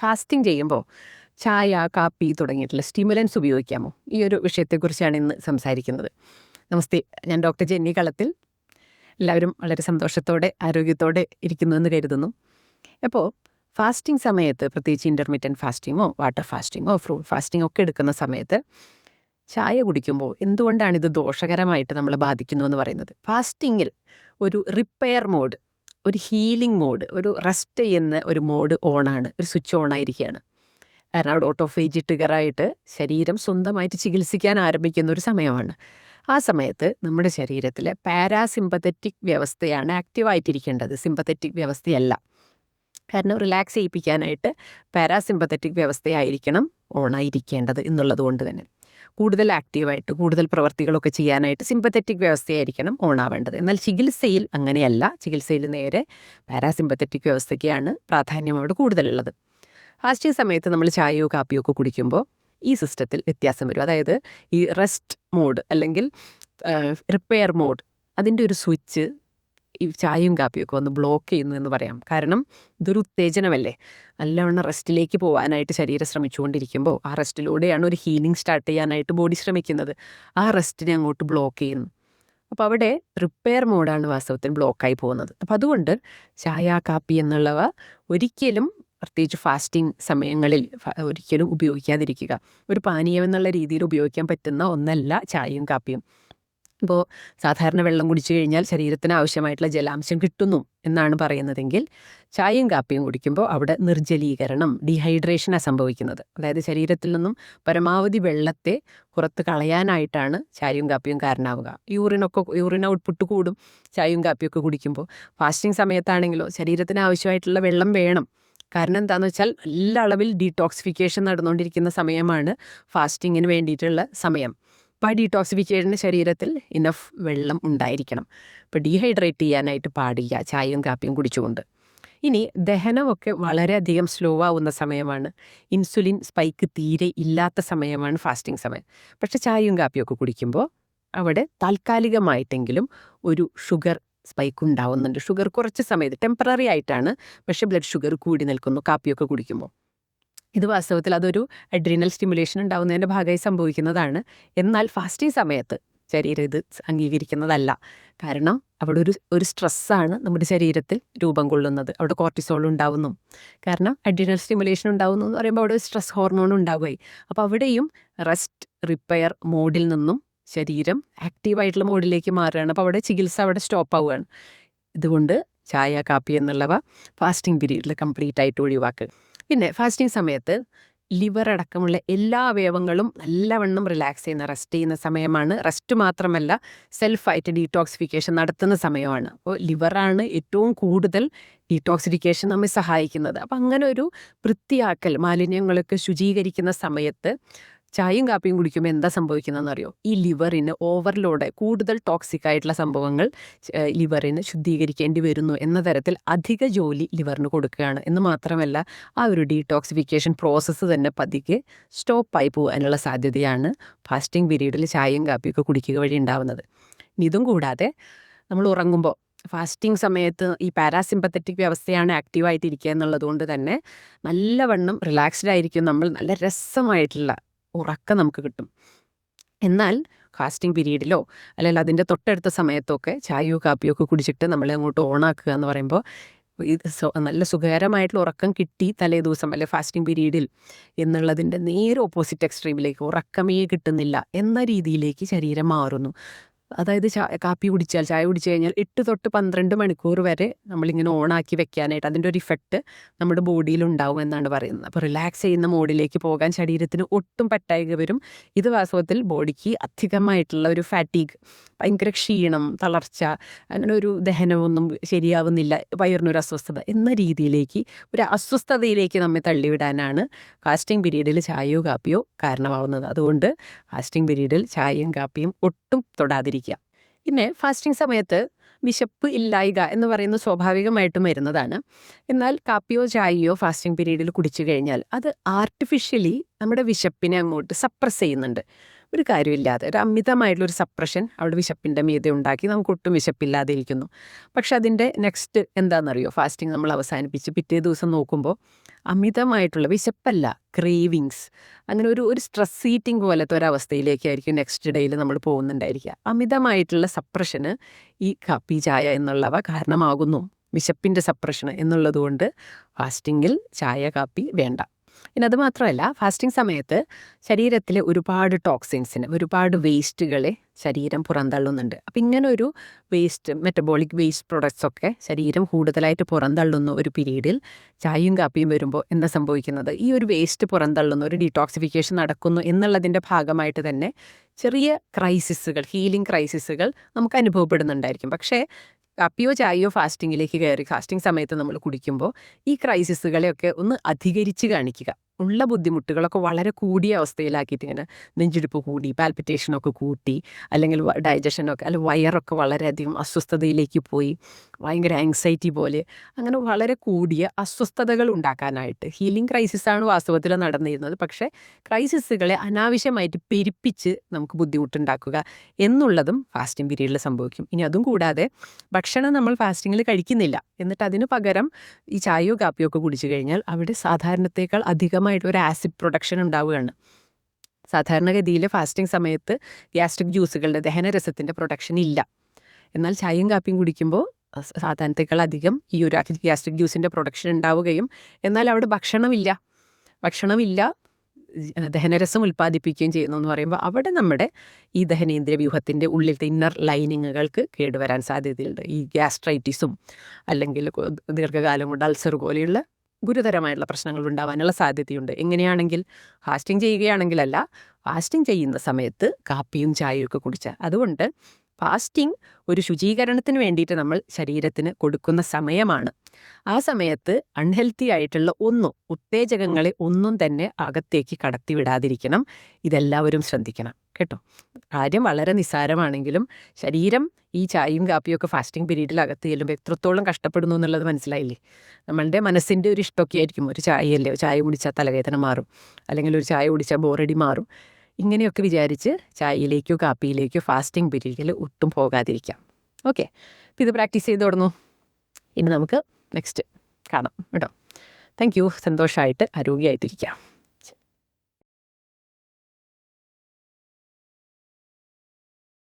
Fasting ചെയ്യുമ്പോൾ ചായ കാപ്പി തുടങ്ങിയിട്ടുള്ള സ്റ്റിമുലൻസ് ഉപയോഗിക്കാമോ? ഈ ഒരു വിഷയത്തെക്കുറിച്ചാണ് ഇന്ന് സംസാരിക്കുന്നത്. നമസ്തേ ഞാൻ ഡോക്ടർ ജെന്നി കളത്തിൽ. എല്ലാവരും വളരെ സന്തോഷത്തോടെ ആരോഗ്യത്തോടെ ഇരിക്കുന്നു എന്ന് കരുതുന്നു. അപ്പോൾ ഫാസ്റ്റിംഗ് സമയത്ത് പ്രത്യേകിച്ച് ഇന്റർമീഡിയന്റ് ഫാസ്റ്റിങ്ങോ വാട്ടർ ഫാസ്റ്റിങ്ങോ ഫ്രൂട്ട് ഫാസ്റ്റിങ്ങോ ഒക്കെ എടുക്കുന്ന സമയത്ത് ചായ കുടിക്കുമ്പോൾ എന്തുകൊണ്ടാണ് ഇത് ദോഷകരമായിട്ട് നമ്മളെ ബാധിക്കുന്നു എന്ന് പറയുന്നത്? ഫാസ്റ്റിങ്ങിൽ ഒരു റിപ്പയർ മോഡ് ഒരു ഹീലിംഗ് മോഡ് ഒരു റെസ്റ്റ് ചെയ്യുന്ന ഒരു മോഡ് ഓണാണ് ഒരു സ്വിച്ച് ഓൺ ആയിരിക്കുകയാണ് കാരണം അവിടെ ഓട്ടോഫേജ് ട്രിഗറായിട്ട് ശരീരം സ്വന്തമായിട്ട് ചികിത്സിക്കാൻ ആരംഭിക്കുന്ന ഒരു സമയമാണ്. ആ സമയത്ത് നമ്മുടെ ശരീരത്തിലെ പാരാസിമ്പത്തറ്റിക് വ്യവസ്ഥയാണ് ആക്റ്റീവായിട്ടിരിക്കേണ്ടത്. സിമ്പത്തറ്റിക് വ്യവസ്ഥയല്ല. കാരണം റിലാക്സ് ചെയ്യിപ്പിക്കാനായിട്ട് പാരാസിമ്പത്തറ്റിക് വ്യവസ്ഥയായിരിക്കണം ഓണായിരിക്കേണ്ടത് എന്നുള്ളത് കൊണ്ട് തന്നെ. കൂടുതൽ ആക്റ്റീവായിട്ട് കൂടുതൽ പ്രവർത്തികളൊക്കെ ചെയ്യാനായിട്ട് സിമ്പത്തറ്റിക് വ്യവസ്ഥയായിരിക്കണം ഓണാവേണ്ടത്. എന്നാൽ ചികിത്സയിൽ അങ്ങനെയല്ല. ചികിത്സയിൽ നേരെ പാരാസിമ്പത്തറ്റിക് വ്യവസ്ഥയ്ക്കാണ് പ്രാധാന്യം അവിടെ കൂടുതലുള്ളത്. ഫാസ്റ്റിംഗ് സമയത്ത് നമ്മൾ ചായയോ കാപ്പിയോ ഒക്കെ കുടിക്കുമ്പോൾ ഈ സിസ്റ്റത്തിൽ വ്യത്യാസം വരും. അതായത് ഈ റെസ്റ്റ് മോഡ് അല്ലെങ്കിൽ റിപ്പയർ മോഡ് അതിന്റെ ഒരു സ്വിച്ച് ഈ ചായയും കാപ്പിയൊക്കെ ഒന്ന് ബ്ലോക്ക് ചെയ്യുന്നു എന്ന് പറയാം. കാരണം ഇതൊരു ഉത്തേജനമല്ലേ? നല്ലവണ്ണം റെസ്റ്റിലേക്ക് പോകാനായിട്ട് ശരീരം ശ്രമിച്ചുകൊണ്ടിരിക്കുമ്പോൾ ആ റെസ്റ്റിലൂടെയാണ് ഒരു ഹീലിംഗ് സ്റ്റാർട്ട് ചെയ്യാനായിട്ട് ബോഡി ശ്രമിക്കുന്നത്. ആ റെസ്റ്റിനെ അങ്ങോട്ട് ബ്ലോക്ക് ചെയ്യുന്നു. അപ്പോൾ അവിടെ റിപ്പയർ മോഡാണ് വാസ്തവത്തിൽ ബ്ലോക്കായി പോകുന്നത്. അപ്പോൾ അതുകൊണ്ട് ചായ കാപ്പി എന്നുള്ളവ ഒരിക്കലും പ്രത്യേകിച്ച് ഫാസ്റ്റിംഗ് സമയങ്ങളിൽ ഒരിക്കലും ഉപയോഗിക്കാതിരിക്കുക. ഒരു പാനീയം എന്നുള്ള രീതിയിൽ ഉപയോഗിക്കാൻ പറ്റുന്ന ഒന്നല്ല ചായയും കാപ്പിയും. ഇപ്പോൾ സാധാരണ വെള്ളം കുടിച്ചു കഴിഞ്ഞാൽ ശരീരത്തിന് ആവശ്യമായിട്ടുള്ള ജലാംശം കിട്ടുന്നു എന്നാണ് പറയുന്നതെങ്കിൽ ചായയും കാപ്പിയും കുടിക്കുമ്പോൾ അവിടെ നിർജലീകരണം ഡീഹൈഡ്രേഷനാണ് സംഭവിക്കുന്നത്. അതായത് ശരീരത്തിൽ നിന്നും പരമാവധി വെള്ളത്തെ പുറത്ത് കളയാനായിട്ടാണ് ചായയും കാപ്പിയും കാരണമാവുക യൂറിനൊക്കെ യൂറിൻ ഔട്ട്പുട്ട് കൂടും ചായയും കാപ്പിയൊക്കെ കുടിക്കുമ്പോൾ ഫാസ്റ്റിംഗ് സമയത്താണെങ്കിലോ ശരീരത്തിന് ആവശ്യമായിട്ടുള്ള വെള്ളം വേണം. കാരണം എന്താണെന്ന് വെച്ചാൽ നല്ല അളവിൽ ഡീടോക്സിഫിക്കേഷൻ നടന്നുകൊണ്ടിരിക്കുന്ന സമയമാണ് ഫാസ്റ്റിങ്ങിന് വേണ്ടിയിട്ടുള്ള സമയം. അപ്പോൾ ഡീടോക്സിഫിക്കേഷന്റെ ശരീരത്തിൽ ഇനഫ് വെള്ളം ഉണ്ടായിരിക്കണം. അപ്പോൾ ഡീഹൈഡ്രേറ്റ് ചെയ്യാനായിട്ട് പാടില്ല ചായയും കാപ്പിയും കുടിച്ചുകൊണ്ട്. ഇനി ദഹനമൊക്കെ വളരെയധികം സ്ലോ ആവുന്ന സമയമാണ്. ഇൻസുലിൻ സ്പൈക്ക് തീരെ ഇല്ലാത്ത സമയമാണ് ഫാസ്റ്റിംഗ് സമയം. പക്ഷേ ചായയും കാപ്പിയൊക്കെ കുടിക്കുമ്പോൾ അവിടെ താൽക്കാലികമായിട്ടെങ്കിലും ഒരു ഷുഗർ സ്പൈക്ക് ഉണ്ടാവുന്നുണ്ട്. ഷുഗർ കുറച്ച് സമയത്ത് ടെമ്പററി ആയിട്ടാണ്. പക്ഷേ ബ്ലഡ് ഷുഗർ കൂടി നിൽക്കുന്നു കാപ്പിയൊക്കെ കുടിക്കുമ്പോൾ ഇത് വാസ്തവത്തിൽ അതൊരു അഡ്രീനൽ സ്റ്റിമുലേഷൻ ഉണ്ടാവുന്നതിന്റെ ഭാഗമായി സംഭവിക്കുന്നതാണ്. എന്നാൽ ഫാസ്റ്റിംഗ് സമയത്ത് ശരീരം ഇത് അംഗീകരിക്കുന്നതല്ല. കാരണം അവിടെ ഒരു ഒരു സ്ട്രെസ്സാണ് നമ്മുടെ ശരീരത്തിൽ രൂപം കൊള്ളുന്നത്. അവിടെ കോർട്ടിസോൾ ഉണ്ടാവുന്നു. കാരണം അഡ്രീനൽ സ്റ്റിമുലേഷൻ ഉണ്ടാവുന്നു എന്ന് പറയുമ്പോൾ അവിടെ സ്ട്രെസ് ഹോർമോൺ ഉണ്ടാവുകയായി. അപ്പോൾ അവിടെയും റെസ്റ്റ് റിപ്പയർ മോഡിൽ നിന്നും ശരീരം ആക്റ്റീവായിട്ടുള്ള മോഡിലേക്ക് മാറുകയാണ്. അപ്പോൾ അവിടെ ചികിത്സ അവിടെ സ്റ്റോപ്പ് ആവുകയാണ്. ഇതുകൊണ്ട് ചായ കാപ്പി എന്നുള്ളവ ഫാസ്റ്റിംഗ് പീരീഡിൽ കംപ്ലീറ്റ് ആയിട്ട് ഒഴിവാക്കുക. പിന്നെ ഫാസ്റ്റിംഗ് സമയത്ത് ലിവർ അടക്കമുള്ള എല്ലാ അവയവങ്ങളും നല്ലവണ്ണം റിലാക്സ് ചെയ്യുന്ന റെസ്റ്റ് ചെയ്യുന്ന സമയമാണ്. റെസ്റ്റ് മാത്രമല്ല സെൽഫായിട്ട് ഡീടോക്സിഫിക്കേഷൻ നടത്തുന്ന സമയമാണ്. അപ്പോൾ ലിവറാണ് ഏറ്റവും കൂടുതൽ ഡീടോക്സിഫിക്കേഷൻ നമ്മെ സഹായിക്കുന്നത്. അപ്പം അങ്ങനെ ഒരു വൃത്തിയാക്കൽ മാലിന്യങ്ങളൊക്കെ ശുചീകരിക്കുന്ന സമയത്ത് ചായയും കാപ്പിയും കുടിക്കുമ്പോൾ എന്താ സംഭവിക്കുന്നതെന്ന് അറിയോ ഈ ലിവറിന് ഓവർലോഡ് കൂടുതൽ ടോക്സിക് ആയിട്ടുള്ള സംഭവങ്ങൾ ലിവറിന് ശുദ്ധീകരിക്കേണ്ടി വരുന്നു എന്ന തരത്തിൽ അധിക ജോലി ലിവറിന് കൊടുക്കുകയാണ്. എന്ന് മാത്രമല്ല ആ ഒരു ഡീടോക്സിഫിക്കേഷൻ പ്രോസസ്സ് തന്നെ പതിക്കെ സ്റ്റോപ്പായി പോകാനുള്ള സാധ്യതയാണ് ഫാസ്റ്റിംഗ് പീരീഡിൽ ചായയും കാപ്പിയൊക്കെ കുടിക്കുക വഴി ഉണ്ടാവുന്നത്. ഇതും കൂടാതെ നമ്മൾ ഉറങ്ങുമ്പോൾ ഫാസ്റ്റിംഗ് സമയത്ത് ഈ പാരാസിമ്പത്തറ്റിക് വ്യവസ്ഥയാണ് ആക്റ്റീവായിട്ടിരിക്കുക എന്നുള്ളത് കൊണ്ട് തന്നെ നല്ലവണ്ണം റിലാക്സ്ഡ് ആയിരിക്കും. നമ്മൾ നല്ല രസമായിട്ടുള്ള ഉറക്കം നമുക്ക് കിട്ടും. എന്നാൽ ഫാസ്റ്റിംഗ് പീരീഡിലോ അല്ലെങ്കിൽ അതിന്റെ തൊട്ടടുത്ത സമയത്തൊക്കെ ചായയോ കാപ്പിയോ ഒക്കെ കുടിച്ചിട്ട് നമ്മളെ അങ്ങോട്ട് ഓണാക്കുക എന്ന് പറയുമ്പോൾ ഇത് നല്ല സുഖകരമായിട്ടുള്ള ഉറക്കം കിട്ടി തലേ ദിവസം അല്ലെ ഫാസ്റ്റിംഗ് പീരീഡിൽ എന്നുള്ളതിന്റെ നേരെ ഓപ്പോസിറ്റ് എക്സ്ട്രീമിലേക്ക് ഉറക്കമേ കിട്ടുന്നില്ല എന്ന രീതിയിലേക്ക് ശരീരം മാറുന്നു. അതായത് കാപ്പി കുടിച്ചാൽ ചായ കുടിച്ചു കഴിഞ്ഞാൽ എട്ട് തൊട്ട് പന്ത്രണ്ട് മണിക്കൂർ വരെ നമ്മളിങ്ങനെ ഓണാക്കി വെക്കാനായിട്ട് അതിന്റെ ഒരു ഇഫക്റ്റ് നമ്മുടെ ബോഡിയിൽ ഉണ്ടാവും എന്നാണ് പറയുന്നത്. അപ്പോൾ റിലാക്സ് ചെയ്യുന്ന മോഡിലേക്ക് പോകാൻ ശരീരത്തിന് ഒട്ടും പറ്റായിക വരും. ഇത് വാസ്തവത്തിൽ ബോഡിക്ക് അധികമായിട്ടുള്ള ഒരു ഫാറ്റീഗ് ഭയങ്കര ക്ഷീണം തളർച്ച അങ്ങനെ ഒരു ദഹനമൊന്നും ശരിയാവുന്നില്ല വയറിനൊരു അസ്വസ്ഥത എന്ന രീതിയിലേക്ക് ഒരു അസ്വസ്ഥതയിലേക്ക് നമ്മെ തള്ളിവിടാനാണ് ഫാസ്റ്റിംഗ് പീരീഡിൽ ചായയോ കാപ്പിയോ കാരണമാവുന്നത്. അതുകൊണ്ട് ഫാസ്റ്റിംഗ് പീരീഡിൽ ചായയും കാപ്പിയും ഒട്ടും തൊടാതിരിക്കുക. പിന്നെ ഫാസ്റ്റിംഗ് സമയത്ത് വിശപ്പ് ഇല്ലായിക എന്ന് പറയുന്നത് സ്വാഭാവികമായിട്ടും വരുന്നതാണ്. എന്നാൽ കാപ്പിയോ ചായയോ ഫാസ്റ്റിംഗ് പീരീഡിൽ കുടിച്ചു കഴിഞ്ഞാൽ അത് ആർട്ടിഫിഷ്യലി നമ്മുടെ വിശപ്പിനെ അങ്ങോട്ട് സപ്രസ് ചെയ്യുന്നുണ്ട്. ഒരു കാര്യമില്ലാതെ ഒരു അമിതമായിട്ടുള്ള ഒരു സപ്രഷൻ അവിടെ വിശപ്പിന്റെ മീതെ ഉണ്ടാക്കി നമുക്ക് ഒട്ടും വിശപ്പില്ലാതെ ഇരിക്കുന്നു പക്ഷെ അതിന്റെ നെക്സ്റ്റ് എന്താണെന്നറിയോ? ഫാസ്റ്റിംഗ് നമ്മൾ അവസാനിപ്പിച്ച് പിറ്റേ ദിവസം നോക്കുമ്പോൾ അമിതമായിട്ടുള്ള വിശപ്പല്ല ക്രേവിങ്സ് അങ്ങനെ ഒരു ഒരു സ്ട്രെസ് ഈറ്റിംഗ് പോലത്തെ ഒരവസ്ഥയിലേക്കായിരിക്കും നെക്സ്റ്റ് ഡേയിൽ നമ്മൾ പോകുന്നുണ്ടായിരിക്കുക. അമിതമായിട്ടുള്ള സപ്രഷന് ഈ കാപ്പി ചായ എന്നുള്ളവ കാരണമാകുന്നു. വിശപ്പിന്റെ സപ്രഷൻ എന്നുള്ളതുകൊണ്ട് ഫാസ്റ്റിങ്ങിൽ ചായ കാപ്പി വേണ്ട. പിന്നെ അത് മാത്രമല്ല ഫാസ്റ്റിംഗ് സമയത്ത് ശരീരത്തിലെ ഒരുപാട് ടോക്സിൻസിന് ഒരുപാട് വേസ്റ്റുകളെ ശരീരം പുറന്തള്ളുന്നുണ്ട്. അപ്പം ഇങ്ങനെ ഒരു വേസ്റ്റ് മെറ്റബോളിക് വേസ്റ്റ് പ്രൊഡക്ട്സ് ഒക്കെ ശരീരം കൂടുതലായിട്ട് പുറന്തള്ളുന്ന ഒരു പീരീഡിൽ ചായയും കാപ്പിയും വരുമ്പോൾ എന്താ സംഭവിക്കുന്നത്? ഈ ഒരു വേസ്റ്റ് പുറന്തള്ളുന്ന ഒരു ഡീടോക്സിഫിക്കേഷൻ നടക്കുന്നു എന്നുള്ളതിന്റെ ഭാഗമായിട്ട് തന്നെ ചെറിയ ക്രൈസിസുകൾ ഹീലിംഗ് ക്രൈസിസുകൾ നമുക്ക് അനുഭവപ്പെടുന്നുണ്ടായിരിക്കും. പക്ഷേ കാപ്പിയോ ചായയോ ഫാസ്റ്റിങ്ങിലേക്ക് കയറി ഫാസ്റ്റിംഗ് സമയത്ത് നമ്മൾ കുടിക്കുമ്പോൾ ഈ ക്രൈസിസുകളെയൊക്കെ ഒന്ന് അധികരിച്ച് കാണിക്കുക. ഉള്ള ബുദ്ധിമുട്ടുകളൊക്കെ വളരെ കൂടിയ അവസ്ഥയിലാക്കിയിട്ട് ഇങ്ങനെ നെഞ്ചിടിപ്പ് കൂടി പാൽപിറ്റേഷനൊക്കെ കൂട്ടി അല്ലെങ്കിൽ ഡൈജഷനൊക്കെ അല്ലെങ്കിൽ വയറൊക്കെ വളരെയധികം അസ്വസ്ഥതയിലേക്ക് പോയി ഭയങ്കര ആങ്സൈറ്റി പോലെ അങ്ങനെ വളരെ കൂടിയ അസ്വസ്ഥതകൾ ഉണ്ടാക്കാനായിട്ട്. ഹീലിംഗ് ക്രൈസിസാണ് വാസ്തവത്തിൽ നടന്നിരുന്നത്. പക്ഷേ ക്രൈസിസുകളെ അനാവശ്യമായിട്ട് പെരുപ്പിച്ച് നമുക്ക് ബുദ്ധിമുട്ടുണ്ടാക്കുക എന്നുള്ളതും ഫാസ്റ്റിംഗ് പീരീഡിൽ സംഭവിക്കും. ഇനി അതും കൂടാതെ ഭക്ഷണം നമ്മൾ ഫാസ്റ്റിങ്ങിൽ കഴിക്കുന്നില്ല. എന്നിട്ട് അതിന് പകരം ഈ ചായയോ കാപ്പിയോ ഒക്കെ കുടിച്ചു കഴിഞ്ഞാൽ അവിടെ സാധാരണത്തേക്കാൾ അധികമായിട്ട് ഒരു ആസിഡ് പ്രൊഡക്ഷൻ ഉണ്ടാവുകയാണ്. സാധാരണഗതിയിൽ ഫാസ്റ്റിംഗ് സമയത്ത് ഗ്യാസ്ട്രിക് ജ്യൂസുകളുടെ ദഹനരസത്തിന്റെ പ്രൊഡക്ഷൻ ഇല്ല. എന്നാൽ ചായയും കാപ്പിയും കുടിക്കുമ്പോൾ സാധാരണത്തേക്കാൾ അധികം ഈ ഒരു ഗ്യാസ്ട്രിക് ജ്യൂസിന്റെ പ്രൊഡക്ഷൻ ഉണ്ടാവുകയും എന്നാൽ അവിടെ ഭക്ഷണമില്ല. ഭക്ഷണമില്ല ദഹനരസം ഉൽപ്പാദിപ്പിക്കുകയും ചെയ്യുന്നു എന്ന് പറയുമ്പോൾ അവിടെ നമ്മുടെ ഈ ദഹനേന്ദ്രിയ വ്യൂഹത്തിന്റെ ഉള്ളിലത്തെ ഇന്നർ ലൈനിങ്ങുകൾക്ക് കേടുവരാൻ സാധ്യതയുണ്ട്. ഈ ഗ്യാസ്ട്രൈറ്റിസും അല്ലെങ്കിൽ ദീർഘകാലം കൊണ്ട് അൾസർ പോലെയുള്ള ഗുരുതരമായിട്ടുള്ള പ്രശ്നങ്ങൾ ഉണ്ടാവാനുള്ള സാധ്യതയുണ്ട്. എങ്ങനെയാണെങ്കിൽ ഫാസ്റ്റിംഗ് ചെയ്യുകയാണെങ്കിലല്ല ഫാസ്റ്റിംഗ് ചെയ്യുന്ന സമയത്ത് കാപ്പിയും ചായയും ഒക്കെ കുടിച്ചാൽ. അതുകൊണ്ട് ഫാസ്റ്റിംഗ് ഒരു ശുചീകരണത്തിന് വേണ്ടിയിട്ട് നമ്മൾ ശരീരത്തിന് കൊടുക്കുന്ന സമയമാണ്. ആ സമയത്ത് അൺഹെൽത്തി ആയിട്ടുള്ള ഒന്നും ഉത്തേജകങ്ങളെ ഒന്നും തന്നെ അകത്തേക്ക് കടത്തിവിടാതിരിക്കണം. ഇതെല്ലാവരും ശ്രദ്ധിക്കണം. കേട്ടോ? കാര്യം വളരെ നിസ്സാരമാണെങ്കിലും ശരീരം ഈ ചായയും കാപ്പിയും ഒക്കെ ഫാസ്റ്റിംഗ് പീരീഡിൽ അകത്ത് ചെല്ലുമ്പോൾ എത്രത്തോളം കഷ്ടപ്പെടുന്നു എന്നുള്ളത് മനസ്സിലായില്ലേ? നമ്മളുടെ മനസ്സിന്റെ ഒരു ഇഷ്ടമൊക്കെ ആയിരിക്കും. ഒരു ചായയല്ലേ? ചായ കുടിച്ചാൽ തലവേദന മാറും. അല്ലെങ്കിൽ ഒരു ചായ കുടിച്ചാൽ ബോറടി മാറും. ഇങ്ങനെയൊക്കെ വിചാരിച്ച് ചായയിലേക്കോ കാപ്പിയിലേക്കോ ഫാസ്റ്റിംഗ് പീരീഡിൽ ഒട്ടും പോകാതിരിക്കാം. ഓക്കെ അപ്പോൾ ഇത് പ്രാക്ടീസ് ചെയ്ത് തുടങ്ങൂ. ഇനി നമുക്ക് നെക്സ്റ്റ് കാണാം. കേട്ടോ. താങ്ക് യു സന്തോഷമായിട്ട് ആരോഗ്യമായിട്ടിരിക്കാം.